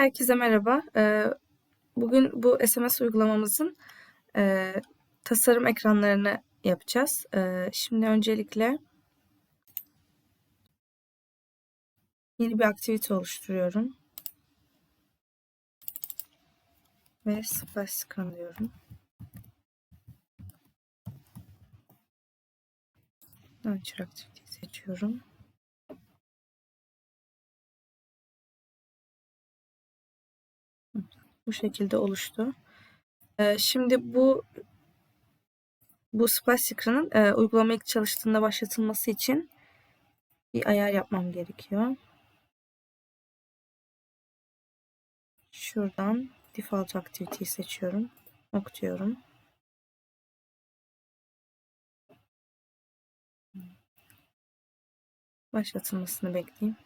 Herkese merhaba. Ee, Bugün bu SMS uygulamamızın e, tasarım ekranlarını yapacağız. Ee, Şimdi öncelikle yeni bir aktivite oluşturuyorum. Ve splash screen diyorum. Launcher aktiviteyi seçiyorum. Bu şekilde oluştu. Ee, şimdi bu bu splash screen'ın e, uygulama ilk çalıştığında başlatılması için bir ayar yapmam gerekiyor. Şuradan default activity'yi seçiyorum. Ok diyorum. Başlatılmasını bekleyeyim.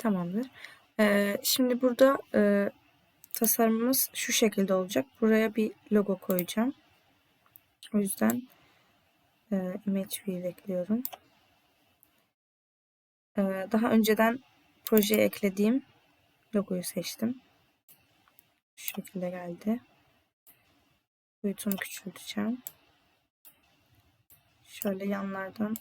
Tamamdır. Ee, şimdi burada e, tasarımımız şu şekilde olacak. Buraya bir logo koyacağım. O yüzden e, image view ekliyorum. E, daha önceden projeye eklediğim logoyu seçtim. Şu şekilde geldi. Boyutunu küçülteceğim. Şöyle yanlardan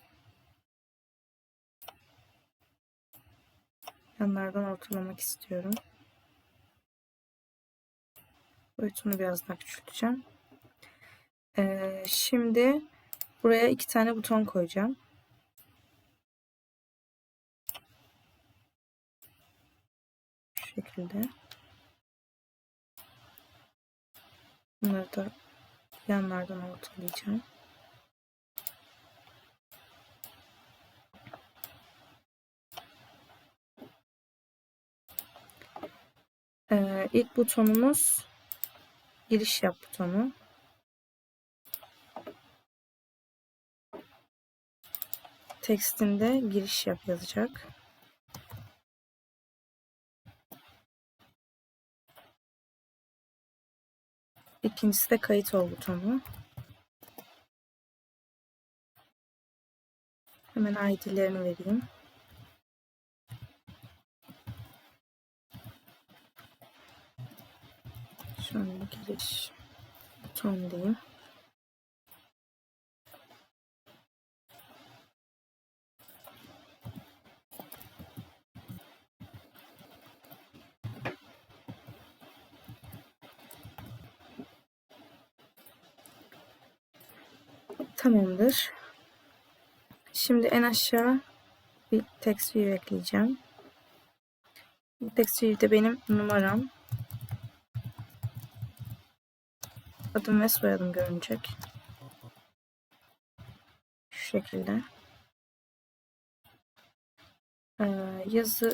yanlardan ortalamak istiyorum. Boyutunu biraz daha küçülteceğim. Ee, şimdi buraya iki tane buton koyacağım. Şu şekilde. Bunları da yanlardan ortalayacağım. Ee, ilk butonumuz giriş yap butonu. Tekstinde giriş yap yazacak. İkincisi de kayıt ol butonu. Hemen ID'lerini vereyim. Şöyle giriş buton diyeyim. Tamamdır. Şimdi en aşağı bir text view ekleyeceğim. Text view'de benim numaram, adım ve soyadım görünecek. Şu şekilde. Ee, yazı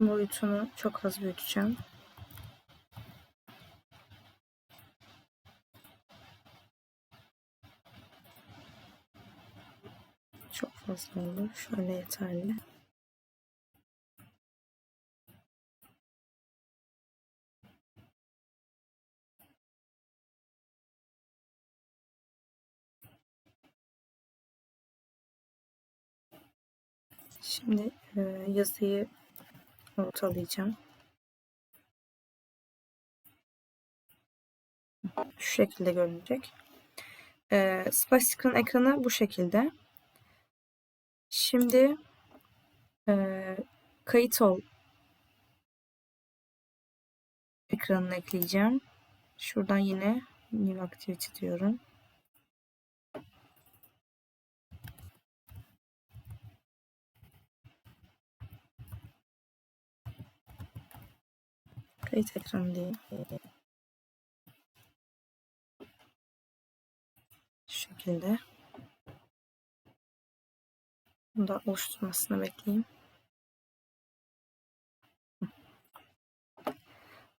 boyutunu çok az büyüteceğim. Çok fazla olur. Şöyle yeterli. Şimdi e, yazıyı ortalayacağım. Şu şekilde görünecek. E, Spastic'ın ekranı bu şekilde. Şimdi e, kayıt ol ekranını ekleyeceğim. Şuradan yine New Activity diyorum. Kayıt diye. Şu şekilde. Bunu da oluşturmasını bekleyeyim.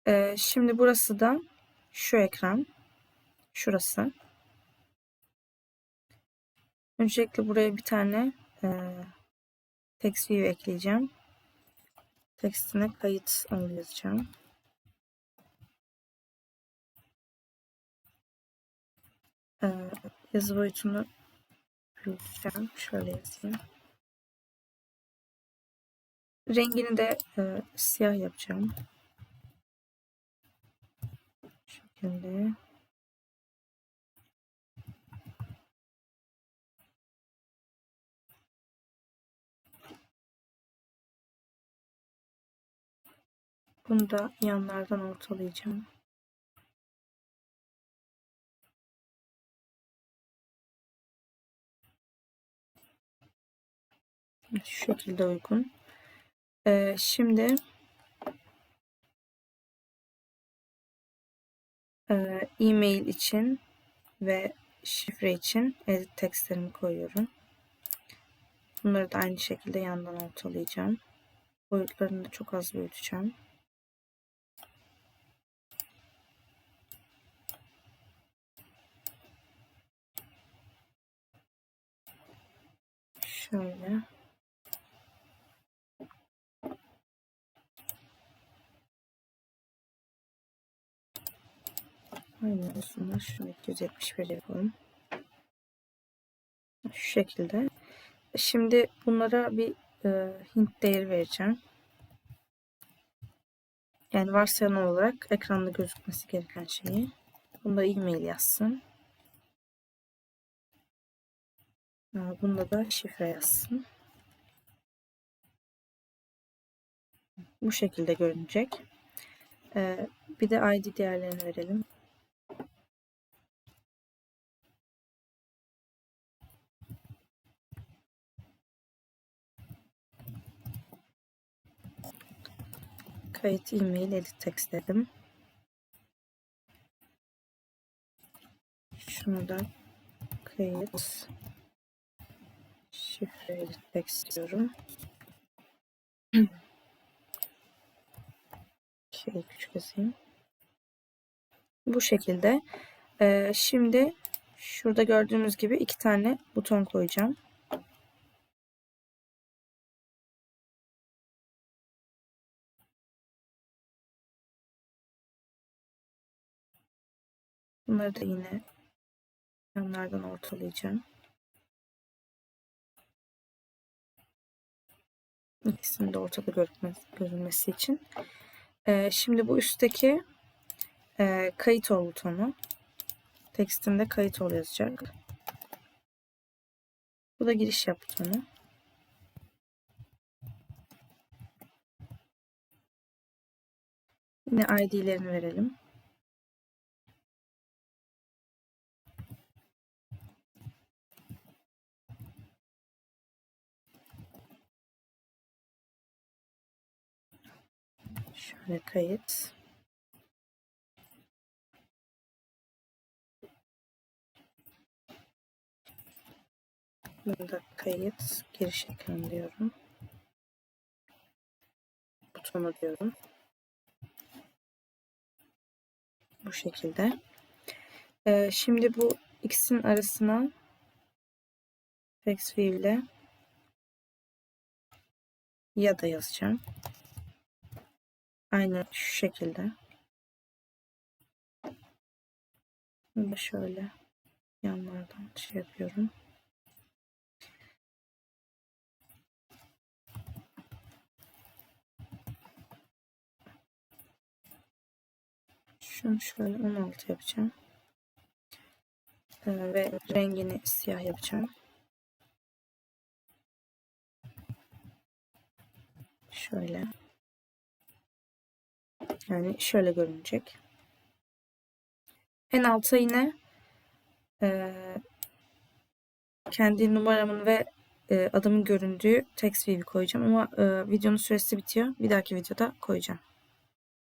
Ee, şimdi burası da şu ekran. Şurası. Öncelikle buraya bir tane e, text view ekleyeceğim. Tekstine kayıt onu yazacağım. E, yazı boyutunu büyüteceğim. Şöyle yazayım. Rengini de e, siyah yapacağım. Bu şekilde. Bunu da yanlardan ortalayacağım. Şu şekilde uygun. Ee, şimdi e, e-mail için ve şifre için edit tekstlerimi koyuyorum. Bunları da aynı şekilde yandan ortalayacağım. Boyutlarını da çok az büyüteceğim. Şöyle. Aynı olsunlar. Şunu 271 yapalım. Şu şekilde. Şimdi bunlara bir e, hint değeri vereceğim. Yani varsayılan olarak ekranda gözükmesi gereken şeyi. Bunda e-mail yazsın. Bunda da şifre yazsın. Bu şekilde görünecek. Ee, bir de ID değerlerini verelim. Kayıt e-mail edit text dedim. Şunu da kayıt şifre edit text istiyorum. Şey küçük yazayım. Bu şekilde. Ee, şimdi şurada gördüğünüz gibi iki tane buton koyacağım. Bunları da yine yanlardan ortalayacağım. İkisinin de ortada görünmesi, için. Ee, şimdi bu üstteki e, kayıt ol butonu. Tekstinde kayıt ol yazacak. Bu da giriş yap butonu. Yine ID'lerini verelim. Şöyle kayıt. Burada kayıt giriş ekranı diyorum. Butonu diyorum. Bu şekilde. Ee, şimdi bu ikisinin arasına text ile ya da yazacağım. Aynı şu şekilde. Bunu şöyle yanlardan şey yapıyorum. Şunu şöyle 16 yapacağım. Ee, ve rengini siyah yapacağım. Şöyle. Yani şöyle görünecek. En alta yine e, kendi numaramın ve e, adımın göründüğü text view koyacağım ama e, videonun süresi bitiyor. Bir dahaki videoda koyacağım.